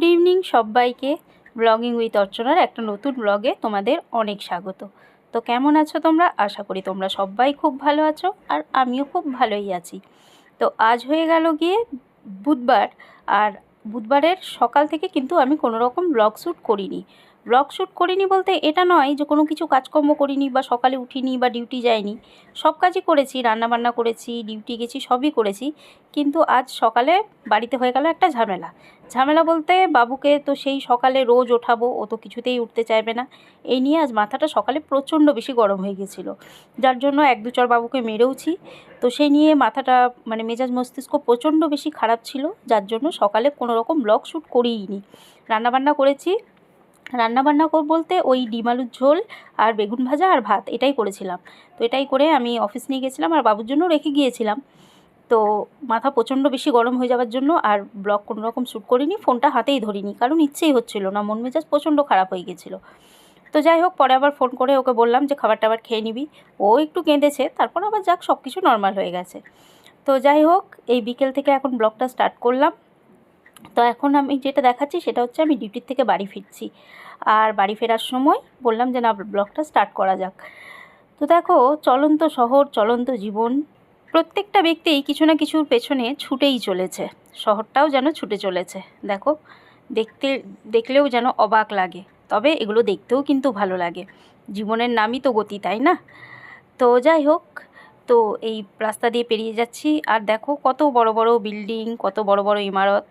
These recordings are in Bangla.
গুড ইভিনিং সবাইকে। ব্লগিং উইথ অর্চনার একটা নতুন ব্লগে তোমাদের অনেক স্বাগত। তো কেমন আছো তোমরা? আশা করি তোমরা সবাই খুব ভালো আছো আর আমিও খুব ভালোই আছি। তো আজ হয়ে গেল গিয়ে বুধবার। আর বুধবারের সকাল থেকে কিন্তু আমি কোনো রকম ব্লগ শ্যুট করিনি। ব্লগ শ্যুট করিনি বলতে এটা নয় যে কোনো কিছু কাজকর্ম করিনি বা সকালে উঠিনি বা ডিউটি যাইনি। সব কাজই করেছি, রান্নাবান্না করেছি, ডিউটি গেছি, সবই করেছি। কিন্তু আজ সকালে বাড়িতে হয়ে গেল একটা ঝামেলা। ঝামেলা বলতে বাবুকে তো সেই সকালে রোজ ওঠাবো, ও তো কিছুতেই উঠতে চাইবে না। এই নিয়ে আজ মাথাটা সকালে প্রচণ্ড বেশি গরম হয়ে গেছিল। যার জন্য এক দু চর বাবুকে মেরেওছি। তো সেই নিয়ে মাথাটা মানে মেজাজ মস্তিষ্ক প্রচণ্ড বেশি খারাপ ছিল। যার জন্য সকালে কোনো রকম ব্লগ শ্যুট করিই নি রান্নাবান্না করেছি রান্নাবান্না কর, বলতে ওই ডিম আলুর ঝোল আর বেগুন ভাজা আর ভাত, এটাই করেছিলাম। তো এটাই করে আমি অফিস নিয়ে গেছিলাম আর বাবুর জন্য রেখে গিয়েছিলাম। তো মাথা প্রচণ্ড বেশি গরম হয়ে যাওয়ার জন্য আর ব্লগ কোনো রকম শ্যুট করিনি ফোনটা হাতেই ধরিনি, কারণ ইচ্ছেই হচ্ছিল না, মন মেজাজ প্রচণ্ড খারাপ হয়ে গেছিল। তো যাই হোক, পরে আবার ফোন করে ওকে বললাম যে খাবার টাবার খেয়ে নিবি। ও একটু কেঁদেছে, তারপর আবার যাক সব কিছু নর্মাল হয়ে গেছে। তো যাই হোক, এই বিকেল থেকে এখন ব্লগটা স্টার্ট করলাম। তো এখন আমি যেটা দেখাচ্ছি সেটা হচ্ছে আমি ডিউটির থেকে বাড়ি ফিরছি। আর বাড়ি ফেরার সময় বললাম যে, না ব্লগটা স্টার্ট করা যাক। তো দেখো, চলন্ত শহর, চলন্ত জীবন, প্রত্যেকটা ব্যক্তি কিছু না কিছুর পেছনে ছুটেই চলেছে। শহরটাও যেন ছুটে চলেছে। দেখো, দেখতে, দেখলেও যেন অবাক লাগে, তবে এগুলো দেখতেও কিন্তু ভালো লাগে। জীবনের নামই তো গতি, তাই না? তো যাই হোক, তো এই রাস্তা দিয়ে পেরিয়ে যাচ্ছি। আর দেখো, কত বড় বড় বিল্ডিং, কত বড় বড় ইমারত।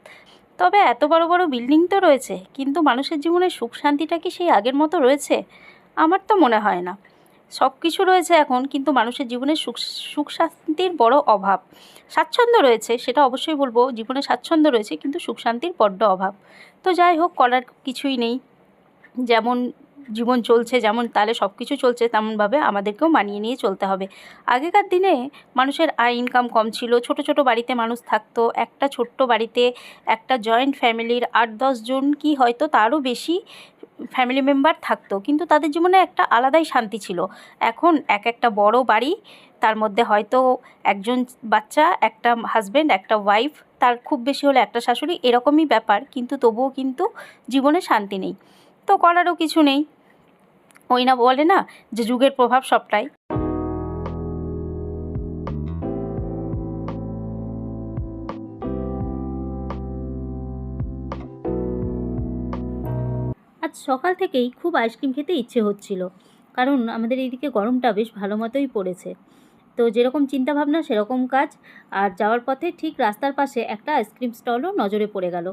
তবে এত বড় বড় বিল্ডিং তো রয়েছে, কিন্তু মানুষের জীবনে সুখ শান্তিটা কি সেই আগের মতো রয়েছে? আমার তো মনে হয় না। সব কিছু রয়েছে এখন, কিন্তু মানুষের জীবনে সুখ সুখ শান্তির বড় অভাব। স্বাচ্ছন্দ্য রয়েছে, সেটা অবশ্যই বলব, জীবনে স্বাচ্ছন্দ্য রয়েছে, কিন্তু সুখ শান্তির বড্ড অভাব। তো যাই হোক, করার কিছুই নেই। যেমন জীবন চলছে, যেমন তাহলে সব কিছু চলছে, তেমনভাবে আমাদেরকেও মানিয়ে নিয়ে চলতে হবে। আগেকার দিনে মানুষের আয় ইনকাম কম ছিল, ছোট ছোট বাড়িতে মানুষ থাকতো, একটা ছোট্ট বাড়িতে একটা জয়েন্ট ফ্যামিলির আট জন কি হয়তো তারও বেশি ফ্যামিলি মেম্বার থাকতো, কিন্তু তাদের জীবনে একটা আলাদাই শান্তি ছিল। এখন এক একটা বড় বাড়ি, তার মধ্যে হয়তো একজন বাচ্চা, একটা হাজব্যান্ড একটা ওয়াইফ তার খুব বেশি হলে একটা শাশুড়ি, এরকমই ব্যাপার, কিন্তু তবুও কিন্তু জীবনে শান্তি নেই। তো করারও কিছু নেই। ওই না বলে না যে যুগের প্রভাব সবটাই। আজ সকাল থেকেই খুব আইসক্রিম খেতে ইচ্ছে হচ্ছিল, কারণ আমাদের এইদিকে গরমটা বেশ ভালো মতোই পড়েছে। তো যেরকম চিন্তাভাবনা সেরকম কাজ, আর যাওয়ার পথে ঠিক রাস্তার পাশে একটা আইসক্রিম স্টলও নজরে পড়ে গেল।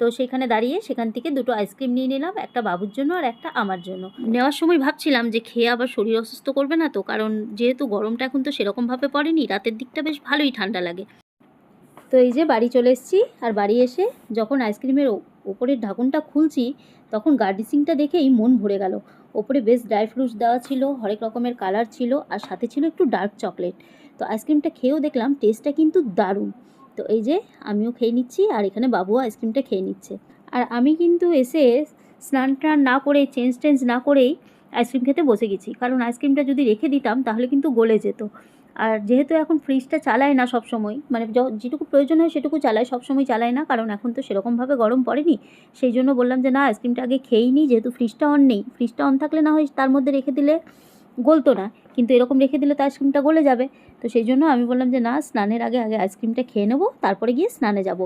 তো সেখানে দাঁড়িয়ে সেখান থেকে দুটো আইসক্রিম নিয়ে নিলাম, একটা বাবুর জন্য আর একটা আমার জন্য। নেওয়ার সময় ভাবছিলাম যে খেয়ে আবার শরীর অসুস্থ করবে না তো, কারণ যেহেতু গরমটা এখন তো সেরকমভাবে পড়েনি, রাতের দিকটা বেশ ভালোই ঠান্ডা লাগে। তো এই যে বাড়ি চলে এসেছি, আর বাড়ি এসে যখন আইসক্রিমের ওপরের ঢাকনটা খুলছি, তখন গার্ডিসিংটা দেখেই মন ভরে গেল। ওপরে বেশ ড্রাই ফ্রুটস দেওয়া ছিল, হরেক রকমের কালার ছিল, আর সাথে ছিল একটু ডার্ক চকলেট। তো আইসক্রিমটা খেয়েও দেখলাম টেস্টটা কিন্তু দারুণ। তো এই যে আমিও খেয়ে নিচ্ছি আর এখানে বাবুও আইসক্রিমটা খেয়ে নিচ্ছে। আর আমি কিন্তু এসে স্নান টান না করে চেঞ্জ টেঞ্জ না করেই আইসক্রিম খেতে বসে গেছি। কারণ আইসক্রিমটা যদি রেখে দিতাম তাহলে কিন্তু গলে যেত। আর যেহেতু এখন ফ্রিজটা চালায় না সব সময় মানে যেটুকু প্রয়োজন হয় সেটুকু চালায় সব সময় চালায় না, কারণ এখন তো সেরকমভাবে গরম পড়েনি। সেই জন্য বললাম যে, না, আইসক্রিমটা আগে খেয়েই নিই যেহেতু ফ্রিজটা অন নেই। ফ্রিজটা অন থাকলে না হয় তার মধ্যে রেখে দিলে গলতো না, কিন্তু এরকম রেখে দিলে তো আইসক্রিমটা গলে যাবে। তো সেই জন্য আমি বললাম যে, না, স্নানের আগে আগে আইসক্রিমটা খেয়ে নেব, তারপরে গিয়ে স্নানে যাব।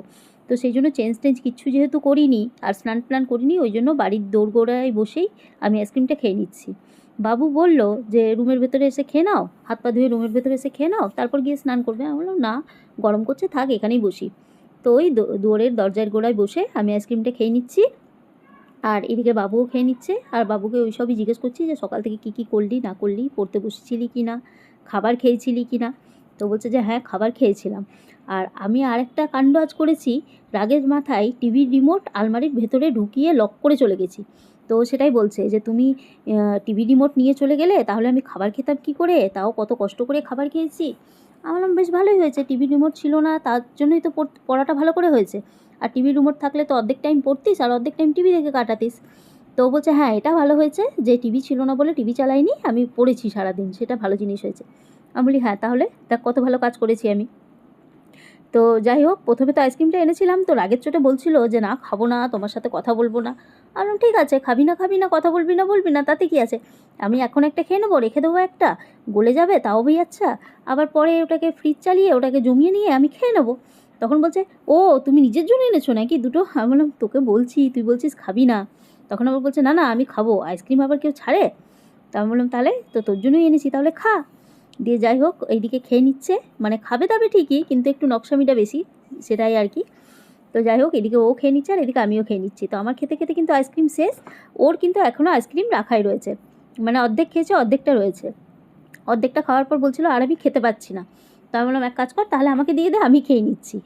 তো সেই জন্য চেঞ্জ টেঞ্জ কিচ্ছু যেহেতু করিনি, আর স্নান প্লান করিনি, ওই জন্য বাড়ির দৌড়গোড়ায় বসেই আমি আইসক্রিমটা খেয়ে নিচ্ছি। বাবু বলল যে, রুমের ভেতরে এসে খেয়ে নাও, হাত পা ধুয়ে রুমের ভেতরে এসে খেয়ে নাও, তারপর গিয়ে স্নান করবে। আমি বললাম, না, গরম করছে, থাক, এখানেই বসি। তো ওই দুয়ারের দরজার গোড়ায় বসে আমি আইসক্রিমটা খেয়ে নিচ্ছি আর এদিকে বাবুও খেয়ে নিচ্ছে। আর বাবুকে ওই সবই জিজ্ঞেস করছি যে, সকাল থেকে কী কী করলি, না করলি, পড়তে বসেছিলি কি না, খাবার খেয়েছিলি কি না? তো বলছে যে হ্যাঁ খাবার খেয়েছিলাম। আর আমি আরেকটা কাণ্ড আজ করেছি, রাগের মাথায় টিভির রিমোট আলমারির ভেতরে ঢুকিয়ে লক করে চলে গেছি। তো সেটাই বলছে যে, তুমি টিভি রিমোট নিয়ে চলে গেলে তাহলে আমি খাবার খেতাম কী করে? তাও কত কষ্ট করে খাবার খেয়েছি? আমার বেশ ভালোই হয়েছে, টিভি রিমোট ছিল না, তার জন্যই তো পড়াটা ভালো করে হয়েছে। আর টিভি রিমোট থাকলে তো অর্ধেক টাইম পড়তিস আর অর্ধেক টাইম টিভি দেখে কাটাতিস। তো বলছে হ্যাঁ এটা ভালো হয়েছে যে টিভি ছিল না বলে টিভি চালাইনি আমি পড়েছি সারাদিন সেটা ভালো জিনিস হয়েছে। আমি বলি হ্যাঁ তাহলে দেখ কত ভালো কাজ করেছি আমি। তো যাই হোক প্রথমে তো আইসক্রিমটা এনেছিলাম তো রাগের চোটে বলছিল যে না খাব না তোমার সাথে কথা বলব না। বললাম, ঠিক আছে খাবি না খাবি না কথা বলবি না বলবি না তাতে কি আছে? আমি এখন একটা খেয়ে নেব রেখে দেবো একটা গলে যাবে তাও ভাই আচ্ছা। আবার পরে ওটাকে ফ্রিজ চালিয়ে ওটাকে জমিয়ে নিয়ে আমি খেয়ে নেব। তখন বলছে, ও, তুমি নিজের জন্য এনেছো নাকি? দুটো, আমি বললাম, তোকে বলছি, তুই বলছিস খাবি না। তখন আবার বলছে, না না, আমি খাব, আইসক্রিম আবার কেউ ছাড়ে? তা আমি বললাম, তাহলে তো তোর জন্যই এনেছি, তাহলে খা। দিয়ে যাই হোক, এইদিকে খেয়ে নিচ্ছে মানে খাবে দাবে ঠিকই, কিন্তু একটু নকশামিটা বেশি, সেটাই আর কি। তো যাই হোক, এদিকে ও খেয়ে নিচ্ছে আর এদিকে আমিও খেয়ে নিচ্ছি। তো আমার খেতে খেতে কিন্তু আইসক্রিম শেষ, ওর কিন্তু এখনও আইসক্রিম রাখাই রয়েছে। মানে অর্ধেক খেয়েছে, অর্ধেকটা রয়েছে। অর্ধেকটা খাওয়ার পর বলছিল, আর আমি খেতে পাচ্ছি না। তো বললাম, এক কাজ কর, তাহলে আমাকে দিয়ে দে, আমি খেয়ে নিচ্ছি।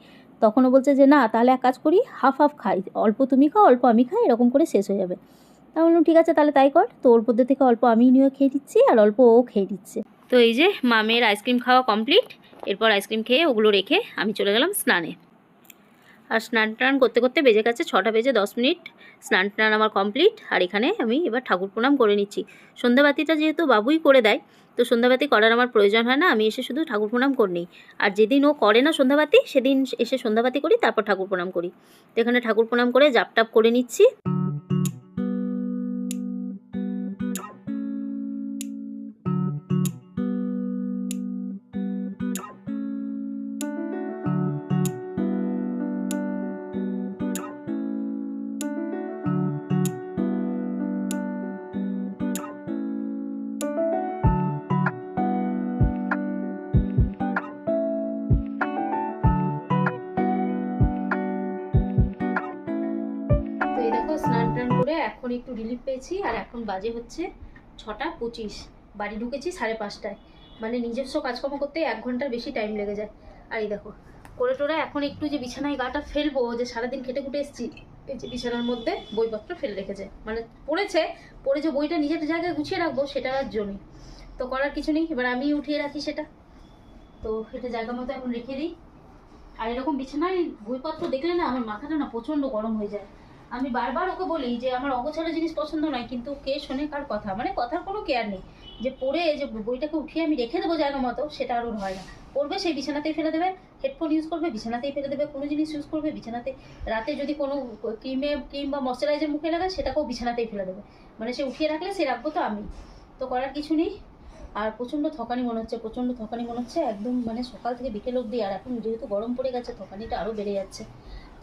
তখন ও বলছে যে, না, তাহলে এক কাজ করি হাফ হাফ খাই। অল্প তুমি খাও, অল্প আমি খাই, এরকম করে শেষ হয়ে যাবে। তা বললাম, ঠিক আছে, তাহলে তাই কর তো ওর মধ্যে থেকে অল্প আমি নিয়ে খেয়ে দিচ্ছি আর অল্প ও খেয়ে দিচ্ছে তো এই যে, মামের আইসক্রিম খাওয়া কমপ্লিট এরপর আইসক্রিম খেয়ে ওগুলো রেখে আমি চলে গেলাম স্নানে। আর স্নান টান করতে করতে বেজে গেছে ছটা বেজে দশ মিনিট। স্নান টান আমার কমপ্লিট আর এখানে আমি এবার ঠাকুর প্রণাম করে নিচ্ছি। সন্ধ্যাবাতিটা যেহেতু বাবুই করে দেয়, তো সন্ধ্যাবাতি করার আমার প্রয়োজন হয় না, আমি এসে শুধু ঠাকুর প্রণাম করে নিই। আর যেদিন ও করে না সন্ধ্যাবাতি, সেদিন এসে সন্ধ্যাবাতি করি, তারপর ঠাকুর প্রণাম করি। তো এখানে ঠাকুর প্রণাম করে জাপটাপ করে নিচ্ছি। এখন একটু রিলিফ পেয়েছি, আর এখন বাজে হচ্ছে ছটা পঁচিশ। বাড়ি ঢুকেছি সাড়ে পাঁচটায়। মানে নিজস্ব কাজকর্ম করতে এক ঘণ্টার বেশি টাইম লেগে যায়। আর এই দেখো, করে টোরা এখন একটু যে বিছানায় গাটা ফেলব, যে সারাদিন খেটে খুটে এসেছি, এই যে বিছানার মধ্যে বইপত্র ফেলে রেখেছে। মানে পড়েছে, পড়ে যে বইটা নিজের জায়গায় গুছিয়ে রাখব, সেটার জন্যই তো করার কিছু নেই, এবার আমি উঠিয়ে রাখি সেটা। তো সেটা জায়গা মতো এখন রেখে দিই। আর এরকম বিছানায় বইপত্র দেখলে না আমার মাথাটা না প্রচণ্ড গরম হয়ে যায়। আমি বারবার ওকে বলি যে, আমার অগোছালো জিনিস পছন্দ নয়, কিন্তু কে শোনে কার কথা? মানে কথার কোনো কেয়ার নেই। যে পড়ে যে বইটাকে উঠিয়ে আমি রেখে দেবো জায়গা মতো, সেটা আর ওর হয় না। পড়বে সেই বিছানাতেই ফেলে দেবে। হেডফোন ইউজ করবে, বিছানাতেই ফেলে দেবে। কোনো জিনিস ইউজ করবে, বিছানাতে রাতে যদি কোনো ক্রিমে, ক্রিম বা ময়শ্চারাইজার মুখে লাগায়, সেটাকেও বিছানাতেই ফেলে দেবে। মানে সে উঠিয়ে রাখলে সে রাখব তো আমি। তো করার কিছু নেই। আর প্রচণ্ড থকানি মনে হচ্ছে, প্রচণ্ড থকানি মনে হচ্ছে। একদম মানে সকাল থেকে বিকেল অবধি। আর এখন যেহেতু গরম পড়ে গেছে, থকানিটা আরও বেড়ে যাচ্ছে।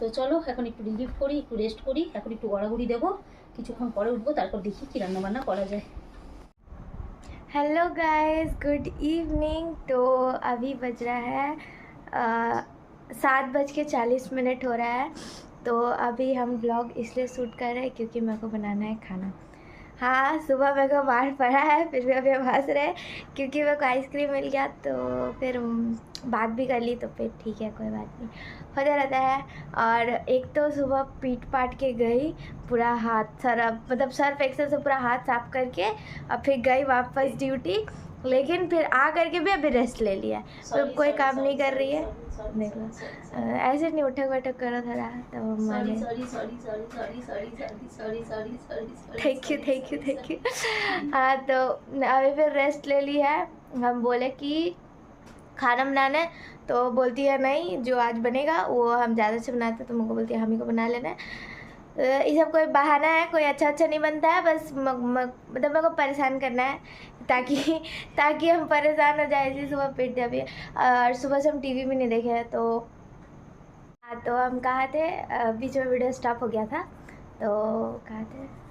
তো চলো এখন একটু রিলিফ করি একটু রেস্ট করি এখন একটু গড়াগড়ি দেবো কিছুক্ষণ পরে উঠবো তারপর দেখি কী রান্নাবান্না করা যায় हेलो गाइस गुड इवनिंग तो अभी बज रहा है अ, सात बज के चालीस मिनट हो रहा है तो अभी हम ब्लॉग इसलिए शूट कर रहे हैं क्योंकि मेरे को बनाना है खाना हाँ सुबह मेरे को मार पड़ा है फिर भी अभी हम हंस रहे क्योंकि मेरे को आइसक्रीम मिल गया तो फिर बात भी कर ली तो फिर ठीक है कोई बात नहीं। होता रहता है और एक तो सुबह पीट पाट के गई पूरा हाथ सर मतलब सर्फ एक्सेल से पूरा हाथ साफ़ करके और फिर गई वापस ड्यूटी लेकिन फिर आ करके भी अभी रेस्ट ले लिया मतलब कोई काम नहीं कर रही है। देख ऐसे नहीं उठक बैठक करो थोड़ा तो मैंने thank you thank you thank you हाँ तो अभी फिर रेस्ट ले ली है हम बोले कि खाना बनाना है तो बोलती है नहीं जो आज बनेगा वो हम ज़्यादा से बनाते हैं तो मुझको बोलती है हम ही को बना लेना है अ, ये सब कोई बहाना है, कोई अच्छा अच्छा नहीं बनता है, बस मतलब मेरे को परेशान करना है, ताकि ताकि हम परेशान हो जाए इसी सुबह पेट जब और सुबह से हम टीवी भी नहीं देखे तो हाँ तो हम कहा थे बीच में वीडियो स्टॉप हो गया था तो कहा थे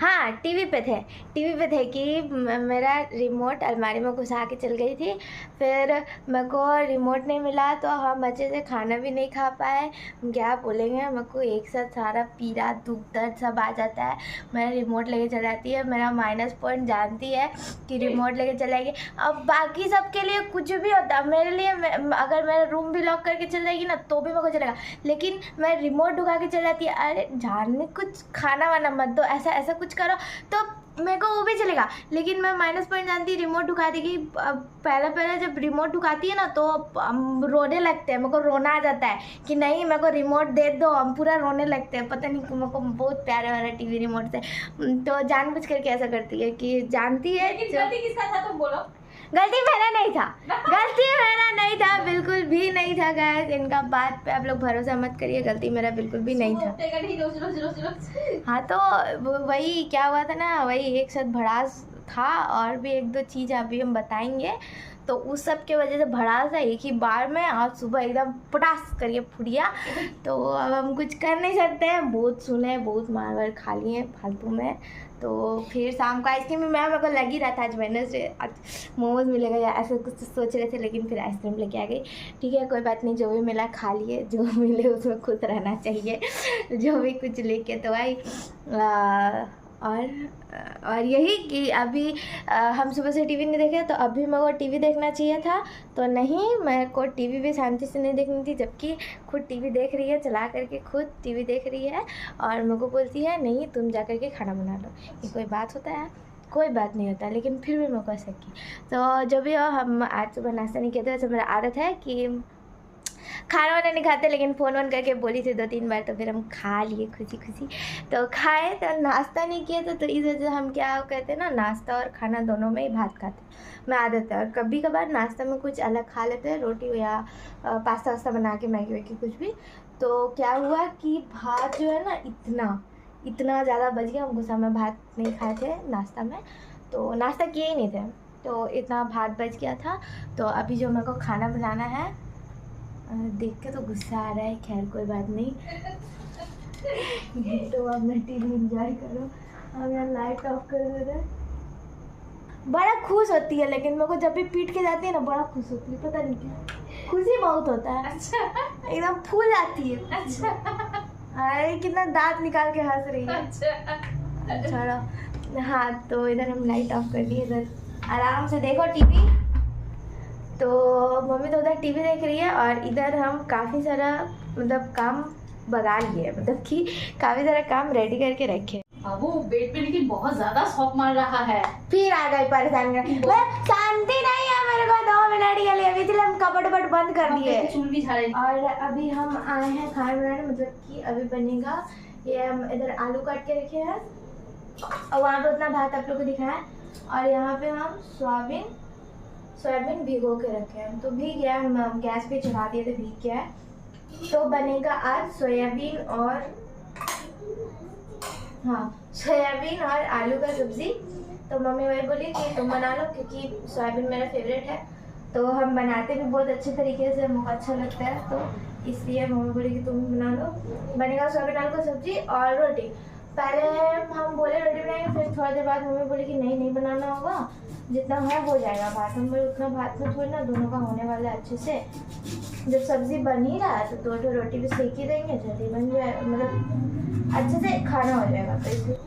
हाँ टीवी पे थे। टीवी पे थे कि मेरा रिमोट अलमारी में घुसा के चल गई थी। फिर मेरे को रिमोट नहीं मिला तो हम अच्छे से खाना भी नहीं खा पाए। क्या बोलेंगे? मेरे को एक साथ सारा पीड़ा दुख दर्द सब आ जाता है। मैं रिमोट लेके चल जाती है। मेरा माइनस पॉइंट जानती है कि रिमोट लेके चल जाएगी। अब बाकी सब के लिए कुछ भी होता मेरे लिए मैं- अगर मेरा रूम भी लॉक करके चल जाएगी ना तो भी मेरे को चलेगा। लेकिन मैं रिमोट ढुका के चल जाती है। अरे जानने कुछ खाना वाना मत दो। ऐसा ऐसा कुछ करो तो मेरे को वो भी चलेगा। लेकिन मैं माइनस पॉइंट जानती रिमोट ढुका देगी पहले पहले जब रिमोट ढुकाती है ना तो हम रोने लगते हैं। मेरे को रोना आ जाता है कि नहीं मेरे को रिमोट दे दो हम पूरा रोने लगते हैं। पता नहीं मेरे को बहुत प्यारे वाला टीवी रिमोट से। तो जानबूझ करके ऐसा करती है कि जानती है किसका था तो बोलो। गलती मेरा नहीं था। गलती मेरा नहीं था बिल्कुल भी नहीं था गैस इनका बात पे आप लोग भरोसा मत करिए गलती मेरा बिल्कुल भी नहीं था। हाँ तो वही क्या हुआ था ना वही एक साथ भड़ास था और भी एक दो चीज़ अभी हम बताएँगे। तो उस सब के वजह से भड़ास था एक ही बार में आज सुबह एकदम पटास करिए फुटिया तो अब हम कुछ कर नहीं सकते हैं बहुत सुने बहुत मार वार खा लिए फालतू में। तो फिर शाम को आइसक्रीम मैं मेरे को लग ही रहा था आज वेडनेसडे आज मोमोज मिलेगा या ऐसे कुछ तो सोच रहे थे, लेकिन फिर आइसक्रीम लेके आ गई। ठीक है, कोई बात नहीं, जो भी मिला खा लिए, जो मिले उसमें खुश रहना चाहिए, जो भी कुछ लेके तो आई। और और यही कि अभी आ, हम सुबह से टीवी नहीं देखे तो अभी मेरे को टीवी देखना चाहिए था। तो नहीं मेरे को टीवी भी शांति से नहीं देखनी थी जबकि खुद टीवी देख रही है चला करके खुद टीवी देख रही है। और मेरे को बोलती है नहीं तुम जा करके खाना बना लो। ये कोई बात होता है? कोई बात नहीं होता लेकिन फिर भी मैं को सकी तो जो भी हम आज सुबह नाश्ता नहीं किए थे वैसे मेरा आदत है कि खाना वाना नहीं खाते लेकिन फ़ोन वोन करके बोली थी दो तीन बार तो फिर हम खा लिए खुशी खुशी तो खाए तो नाश्ता नहीं किए थे तो इस वजह से हम क्या कहते हैं ना, नाश्ता और खाना दोनों में ही भात खाते। मैं आदत है, और कभी कभार नाश्ता में कुछ अलग खा लेते हैं, रोटी या पास्ता वास्ता बना के, मैगी वैगी कुछ भी। तो क्या हुआ कि भात जो है ना, इतना इतना ज़्यादा बच गया, हम गुस्सा में भात नहीं खाए थे नाश्ता में। तो नाश्ता किए ही नहीं थे। तो इतना भात बच गया था। तो अभी जो मेरे को खाना बनाना है देख के तो गुस्सा आ रहा है खैर कोई बात नहीं। तो अपना टीवी एंजॉय करो। हम यहाँ लाइट ऑफ़ कर दे रहे बड़ा खुश होती है लेकिन मेरे को जब भी पीट के जाती है ना बड़ा खुश होती है पता नहीं क्या। खुशी बहुत होता है। अच्छा। एकदम फूल आती है। अच्छा। अरे कितना दांत निकाल के हंस रही है। अच्छा। छोड़ो हाँ तो इधर हम लाइट ऑफ़ कर दिए इधर। आराम से देखो टीवी। तो मम्मी तो उधर टीवी देख रही है और इधर हम काफ़ी सारा मतलब काम बगा लिए मतलब कि काफ़ी सारा काम रेडी करके रखे बाबू बेड पे लेकिन बहुत ज़्यादा शौक मार रहा है। फिर आ गई परेशान। शांति नहीं है मेरे को दो मिनट के लिए। अभी हम कपड़ वपड़ बंद कर दिए। चूल भी झाड़े और अभी हम आए हैं खाना बनाने मतलब कि अभी बनेगा। ये हम इधर आलू काट के रखे हैं। और वहाँ पे उतना भात आप लोग को दिखाया है। और यहाँ पे हम सोयाबीन सोयाबीन भिगो के रखे हैं। तो भीग गया हम गैस पे चढ़ा दिए थे, भीग गया है। तो बनेगा आज सोयाबीन और हाँ सोयाबीन और आलू का सब्ज़ी। तो मम्मी वही बोली कि तुम बना लो, क्योंकि सोयाबीन मेरा फेवरेट है। तो हम बनाते भी बहुत अच्छे तरीके से, हमको अच्छा लगता है। तो इसलिए मम्मी बोली कि तुम बना लो। बनेगा सोयाबीन, आलू का सब्ज़ी और रोटी। पहले हम बोले रोटी बनाएँगे, फिर थोड़ी देर बाद मम्मी बोली कि नहीं नहीं बनाना होगा। जितना है, हो जाएगा भात। हम लोग उतना भात में थोड़ी ना दोनों का होने वाला है अच्छे से। जब सब्ज़ी बन ही रहा है तो दो ठो रोटी भी सेक ही देंगे, जल्दी बन जाए मतलब अच्छे से खाना हो जाएगा तो इसलिए।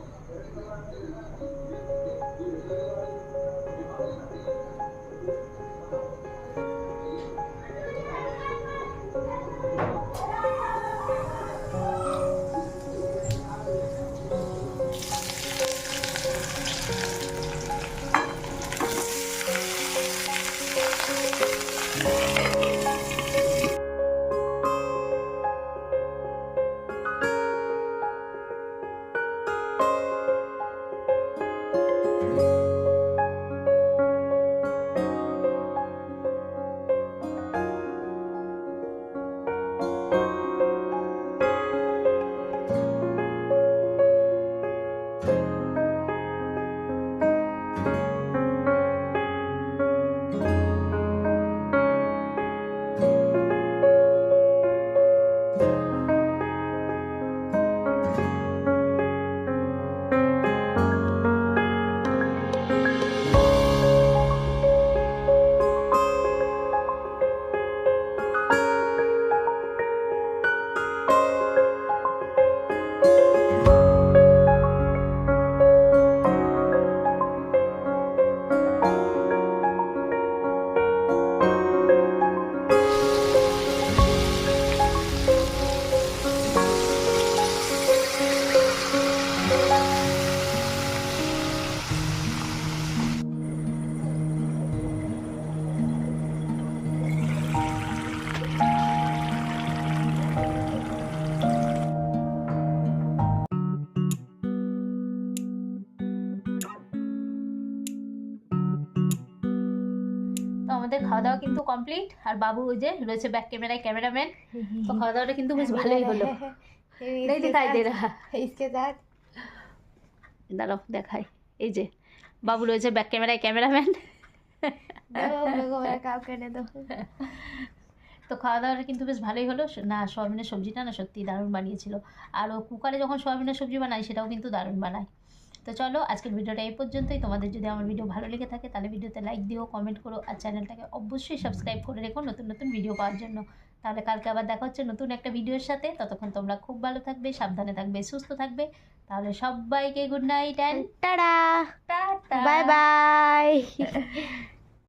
খাওয়া দাওয়া কিন্তু কমপ্লিট আর বাবু ওই যে রয়েছে ব্যাক ক্যামেরায় ক্যামেরাম্যান তো খাওয়া দাওয়াটা কিন্তু বেশ ভালোই হলো इसके नहीं दिखाई दे साथ- रहा इसके साथ দাঁড়াও দেখাই এই যে বাবু রয়েছে ব্যাক ক্যামেরায় ক্যামেরাম্যান दो मेरे को मेरा काम करने दो তো খাওয়া দাওয়াটা কিন্তু বেশ ভালোই হলো না সোয়াবিনের সবজিটা না সত্যি দারুণ বানিয়েছিল আর ও কুকারে যখন সোয়াবিনের সবজি বানায় সেটাও কিন্তু দারুণ বানায় তো চলো আজকের ভিডিওটা এই পর্যন্তই। তোমাদের যদি আমার ভিডিও ভালো লেগে থাকে তাহলে ভিডিওতে লাইক দিও কমেন্ট করো আর চ্যানেলটাকে অবশ্যই সাবস্ক্রাইব করে রেখো নতুন নতুন ভিডিও পাওয়ার জন্য। তাহলে কালকে আবার দেখা হচ্ছে নতুন একটা ভিডিওর সাথে। ততক্ষণ তোমরা খুব ভালো থাকবে সাবধানে থাকবে সুস্থ থাকবে। তাহলে সবাইকে good night and tata bye bye